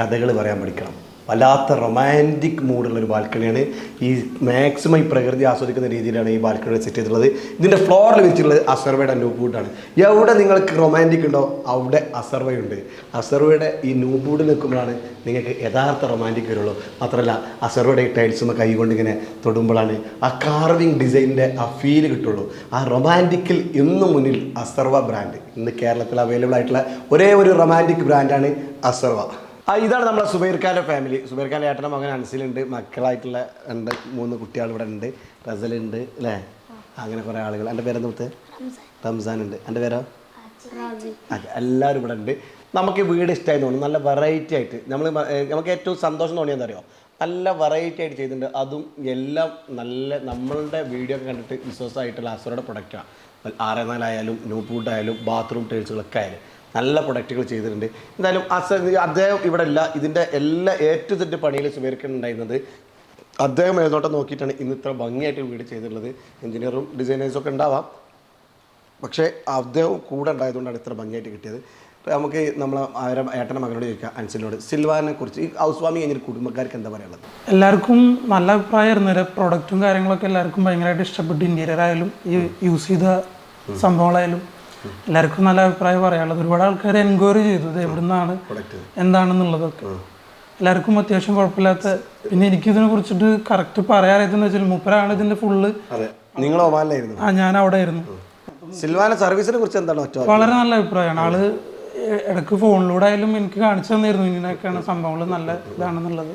കഥകൾ പറയാൻ പഠിക്കണം. വല്ലാത്ത റൊമാന്റിക് മൂഡുള്ള ഒരു ബാൽക്കണിയാണ്. ഈ മാക്സിമം ഈ പ്രകൃതി ആസ്വദിക്കുന്ന രീതിയിലാണ് ഈ ബാൽക്കണി സെറ്റ് ചെയ്തിട്ടുള്ളത്. ഇതിന്റെ ഫ്ലോറിൽ വെച്ചിട്ടുള്ളത് അസർവയുടെ നൂബൂട്ടാണ്. എവിടെ നിങ്ങൾക്ക് റൊമാന്റിക് ഉണ്ടോ അവിടെ അസർവയുണ്ട്. അസർവയുടെ ഈ നൂബൂഡിൽ നിൽക്കുമ്പോഴാണ് നിങ്ങൾക്ക് യഥാർത്ഥ റൊമാന്റിക് വരുള്ളൂ. മാത്രമല്ല അസർവയുടെ ഈ ടൈൽസും കൈ കൊണ്ട് ഇങ്ങനെ തൊടുമ്പോഴാണ് ആ കാർവിങ് ഡിസൈനിന്റെ ആ ഫീൽ കിട്ടുള്ളൂ. ആ റൊമാന്റിക്കിൽ ഇന്നു മുന്നിൽ അസർവ ബ്രാൻഡ് ഇന്ന് കേരളത്തിൽ അവൈലബിൾ ആയിട്ടുള്ള ഒരേ ഒരു റൊമാന്റിക് ബ്രാൻഡാണ് അസർവ. ആ ഇതാണ് നമ്മളെ സുബൈർ ഫാമിലി സുബൈർ ഖാന്റെ ഏട്ടന്റെ മകൻ അൻസിലുണ്ട് മക്കളായിട്ടുള്ള രണ്ട് മൂന്ന് കുട്ടികൾ ഇവിടെ ഉണ്ട് റസലുണ്ട് അല്ലേ? അങ്ങനെ കുറേ ആളുകൾ. എന്റെ പേരെന്ത് മുത്ത് റംസാൻ ഉണ്ട്. എന്റെ പേരോ? അതെ എല്ലാവരും ഇവിടെ ഉണ്ട്. നമുക്ക് ഈ വീട് ഇഷ്ടമായി തോന്നുന്നു. നല്ല വെറൈറ്റി ആയിട്ട്. നമ്മൾ നമുക്ക് ഏറ്റവും സന്തോഷം തോന്നിയെന്ന് അറിയോ? നല്ല വെറൈറ്റി ആയിട്ട് ചെയ്തിട്ടുണ്ട്. അതും എല്ലാം നല്ല നമ്മളുടെ വീഡിയോ ഒക്കെ കണ്ടിട്ട് വിശ്വാസമായിട്ടുള്ള അസുറയുടെ പ്രൊഡക്റ്റാണ് ആറ് നാലായാലും ന്യൂ ഫുഡ് ആയാലും ബാത്റൂം ടൈൽസുകളൊക്കെ ആയാലും. നല്ല പ്രൊഡക്റ്റുകൾ ചെയ്തിട്ടുണ്ട്. എന്തായാലും അസ അദ്ദേഹം ഇവിടെ ഇല്ല ഇതിന്റെ എല്ലാ ഏറ്റവും തന്നെ പണിയിൽ സുബേർക്കുണ്ടായിരുന്നത് അദ്ദേഹം മേൽനോട്ടം നോക്കിയിട്ടാണ് ഇന്ന് ഇത്ര ഭംഗിയായിട്ട് വീട് ചെയ്തിട്ടുള്ളത്. എഞ്ചിനീയറും ഡിസൈനേഴ്സും ഒക്കെ ഉണ്ടാവാം. പക്ഷേ അദ്ദേഹം കൂടെ ഉണ്ടായതുകൊണ്ടാണ് ഇത്ര ഭംഗിയായിട്ട് കിട്ടിയത്. നമുക്ക് നമ്മളെ അവരെ ഏട്ടന്റെ മകനോട് ചോദിക്കാം അൻസിലിനോട് സിൽവാനെ കുറിച്ച് ഈ ഹൗസ് വാമിങ് കഴിഞ്ഞൊരു കുടുംബക്കാർക്ക് എന്താ പറയുള്ളത് എല്ലാവർക്കും നല്ല അഭിപ്രായമായിരുന്നു ഒരു പ്രൊഡക്റ്റും കാര്യങ്ങളൊക്കെ എല്ലാവർക്കും ഭയങ്കരമായിട്ട് ഇഷ്ടപ്പെട്ടു. ഇന്റീരിയർ ആയാലും ഈ യൂസ് ചെയ്ത സംഭവങ്ങളായാലും. എല്ലാവർക്കും നല്ല അഭിപ്രായം പറയാനുള്ളത്. ഒരുപാട് ആൾക്കാർ എൻക്വയറി ചെയ്തു ഇത് എവിടുന്നാണ് എന്താണെന്നുള്ളതൊക്കെ. എല്ലാവർക്കും അത്യാവശ്യം കുഴപ്പമില്ലാത്ത പിന്നെ എനിക്ക് ഇതിനെ കുറിച്ചിട്ട് കറക്റ്റ് പറയാറിയതെന്ന് വെച്ചാൽ മൂപ്പരാണ് ഇതിന്റെ ഫുള്ള് അതെ. നിങ്ങൾ ഒമാനിലായിരുന്നു. ആ ഞാൻ അവിടെ ആയിരുന്നു സിൽവാന സർവീസിനെ കുറിച്ച് എന്താണ് വളരെ നല്ല അഭിപ്രായമാണ്. ആൾ ഇടയ്ക്ക് ഫോണിലൂടെ ആയാലും എനിക്ക് കാണിച്ചു തന്നിരുന്നു ഇങ്ങനെയൊക്കെയാണ് സംഭവങ്ങൾ നല്ല ഇതാണെന്നുള്ളത്.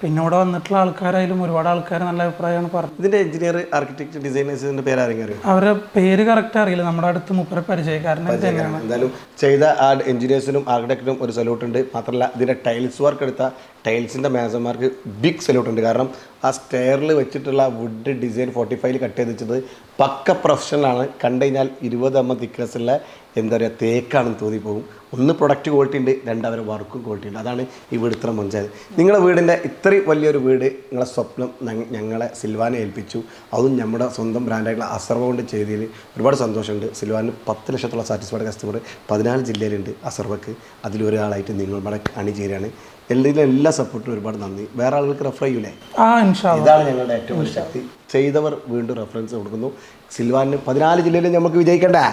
പിന്നെ ഇവിടെ വന്നിട്ടുള്ള ആൾക്കാരായാലും ഒരുപാട് ആൾക്കാർ നല്ല അഭിപ്രായമാണ് പറഞ്ഞത്. ഇതിന്റെ എഞ്ചിനീയർ ആർക്കിടെക്ട് ഡിസൈനേഴ്സിന്റെ പേര് ആരെങ്കിലും അറിയോ? അവരെ പേര് കറക്റ്റ് അറിയില്ല. നമ്മുടെ അടുത്ത് മുപ്പര പരിചയക്കാരനെ തന്നെയാണ്. എന്തായാലും ചെയ്ത ആ എഞ്ചിനീയേഴ്സിനും ആർക്കിടെക്റ്റിനും ഒരു സല്യൂട്ട് ഉണ്ട്. മാത്രമല്ല ഇതിന്റെ ടൈൽസ് വർക്ക് എടുത്ത ടൈൽസിന്റെ മാനേജർമാർക്ക് ബിഗ് സല്യൂട്ട് ഉണ്ട്. കാരണം ആ സ്റ്റെയറിൽ വെച്ചിട്ടുള്ള വുഡ് ഡിസൈൻ ഫോർട്ടി ഫൈവിൽ കട്ട് ചെയ്ത് വെച്ചത് പക്ക പ്രൊഫഷണലാണ് കണ്ടു കഴിഞ്ഞാൽ ഇരുപത് എം തിക്നെസ്സുള്ള എന്താ പറയുക തേക്കാണെന്ന് തോന്നിപ്പോകും. ഒന്ന് പ്രൊഡക്റ്റ് ക്വാളിറ്റി ഉണ്ട് രണ്ട് അവരെ വർക്കും ക്വാളിറ്റി ഉണ്ട്. അതാണ് ഈ വീട് ഇത്ര മഞ്ചായത് നിങ്ങളുടെ വീടിന്റെ ഇത്രയും വലിയൊരു വീട് നിങ്ങളെ സ്വപ്നം ഞങ്ങളെ സിൽവാനെ ഏൽപ്പിച്ചു. അതും നമ്മുടെ സ്വന്തം ബ്രാൻഡായിട്ടുള്ള അസർവ കൊണ്ട് ചെയ്തതിൽ ഒരുപാട് സന്തോഷമുണ്ട്. സിൽവാന് പത്ത് ലക്ഷത്തോളം സാറ്റിസ്ഫൈഡ് കസ്റ്റമർ പതിനാല് ജില്ലയിലുണ്ട് അസർവക്ക്. അതിലൊരാളായിട്ട് നിങ്ങളുടെ അണിചേരാണ് എല്ലാത്തിലും എല്ലാ സപ്പോർട്ടും ഒരുപാട് നന്ദി. വേറെ ആളുകൾക്ക് റെഫർ ചെയ്യൂലേ. ഇതാണ് ഞങ്ങളുടെ ഏറ്റവും വലിയ ശക്തി. ചെയ്തവർ വീണ്ടും റെഫറൻസ് കൊടുക്കുന്നു. സിൽവാനിന് പതിനാല് ജില്ലയിലും നമുക്ക് വിജയിക്കണ്ടേ.